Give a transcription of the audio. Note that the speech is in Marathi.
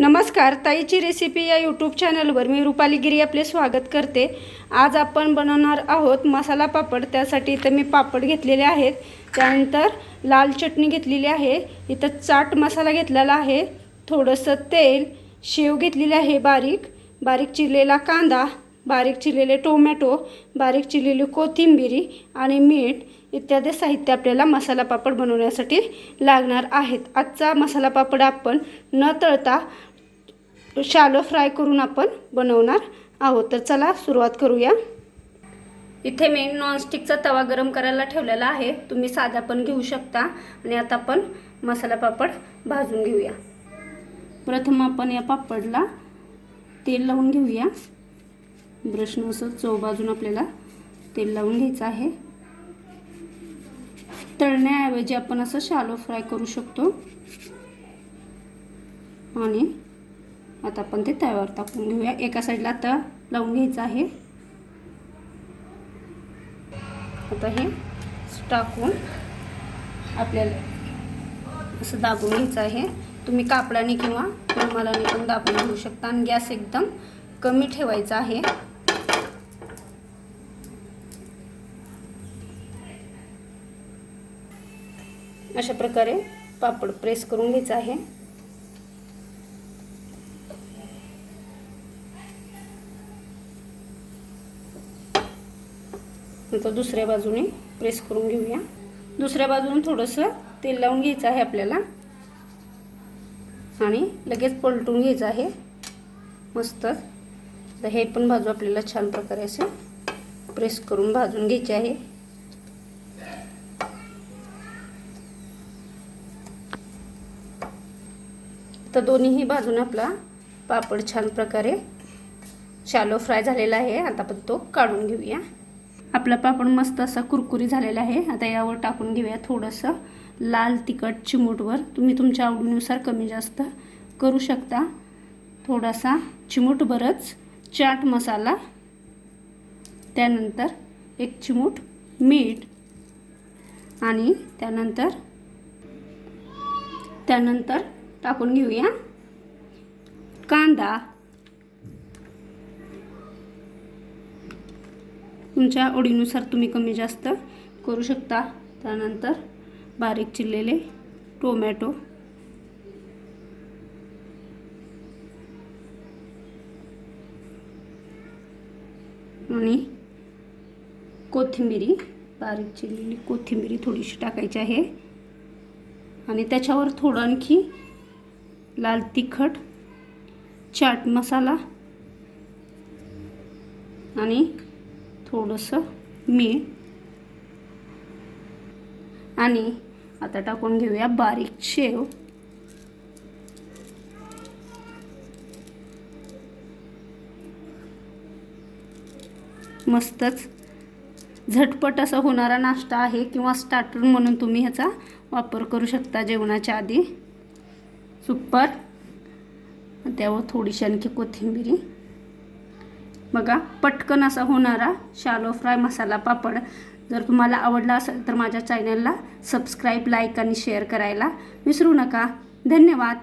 नमस्कार ताईची रेसिपी या यूट्यूब चॅनलवर मी रुपाली गिरी आपले स्वागत करते. आज आपण बनवणार आहोत मसाला पापड. त्यासाठी इथं मी पापड घेतलेले आहेत. त्यानंतर लाल चटणी घेतलेली आहे. इथं चाट मसाला घेतलेला आहे. थोडंसं तेल शेव घेतलेली आहे बारीक. बारीक चिरलेला कांदा बारीक चिरलेले टोमॅटो बारीक चिरलेली कोथिंबिरी आणि मीठ इत्यादी साहित्य आपल्याला मसाला पापड बनवण्यासाठी लागणार आहेत. आजचा मसाला पापड आपण न तळता शालो फ्राय करून आपण बनवणार आहोत. तर चला सुरुवात करूया. इथे मी नॉनस्टिकचा तवा गरम करायला ठेवलेला आहे. तुम्ही साधा पण घेऊ शकता. आणि आता आपण मसाला पापड भाजून घेऊया. प्रथम आपण या पापडला तेल लावून घेऊया. ब्रशनं असं चौबाजून आपल्याला तेल लावून घ्यायचं आहे. तळण्याऐवजी आपण असं शालो फ्राय करू शकतो. आणि आता आपण ते तव्यावर टाकून घेऊया. एका साईडला आता लावून घ्यायचं आहे. आता हे टाकून आपल्याला असं दाबून घ्यायचं आहे. तुम्ही कापडाने किंवा रुमालाने पण दाबून घेऊ शकता. आणि गॅस एकदम कमी ठेवायचा आहे. अशा प्रकारे पापड प्रेस करून घ्यायचा आहे. नंतर दुसऱ्या बाजूने प्रेस करून घेऊया. दुसऱ्या बाजूने थोडंसं तेल लावून घ्यायचं आहे आपल्याला. आणि लगेच पलटून घ्यायचं आहे. मस्त. तर हे पण बाजू आपल्याला छान प्रकारे असे प्रेस करून भाजून घ्यायचे आहे. तर दोन्हीही भाजून आपला पापड छान प्रकारे शालो फ्राय झालेला आहे. आता आपण तो काढून घेऊया. आपला पापड मस्त असा कुरकुरी झालेला आहे. आता यावर टाकून घेऊया थोडंसं लाल तिखट चिमूटवर. तुम्ही तुमच्या आवडीनुसार कमी जास्त करू शकता. थोडासा चिमूटभरच चाट मसाला. त्यानंतर एक चिमूट मीठ. आणि त्यानंतर त्यानंतर टाकून घेऊया कांदा. तुमच्या आवडीनुसार तुम्ही कमी जास्त करू शकता. त्यानंतर बारीक चिरलेले टोमॅटो. आणि कोथिंबिरी बारीक चिरलेली कोथिंबिरी थोडीशी टाकायची आहे. आणि त्याच्यावर थोडं आणखी लाल तिखट चाट मसाला आणि थोडंसं मीठ. आणि आता टाकून घेऊया बारीक शेव. मस्तच. झटपट असा होणारा नाश्ता आहे किंवा स्टार्टर म्हणून तुम्ही ह्याचा वापर करू शकता जेवणाच्या आधी. सुपर. त्यावर थोडीशी आणखी कोथिंबिरी. बघा पटकन असा होणारा शालो फ्राय मसाला पापड. जर तुम्हाला आवडला असेल तर माझ्या चॅनलला सबस्क्राईब लाईक आणि शेअर करायला विसरू नका. धन्यवाद.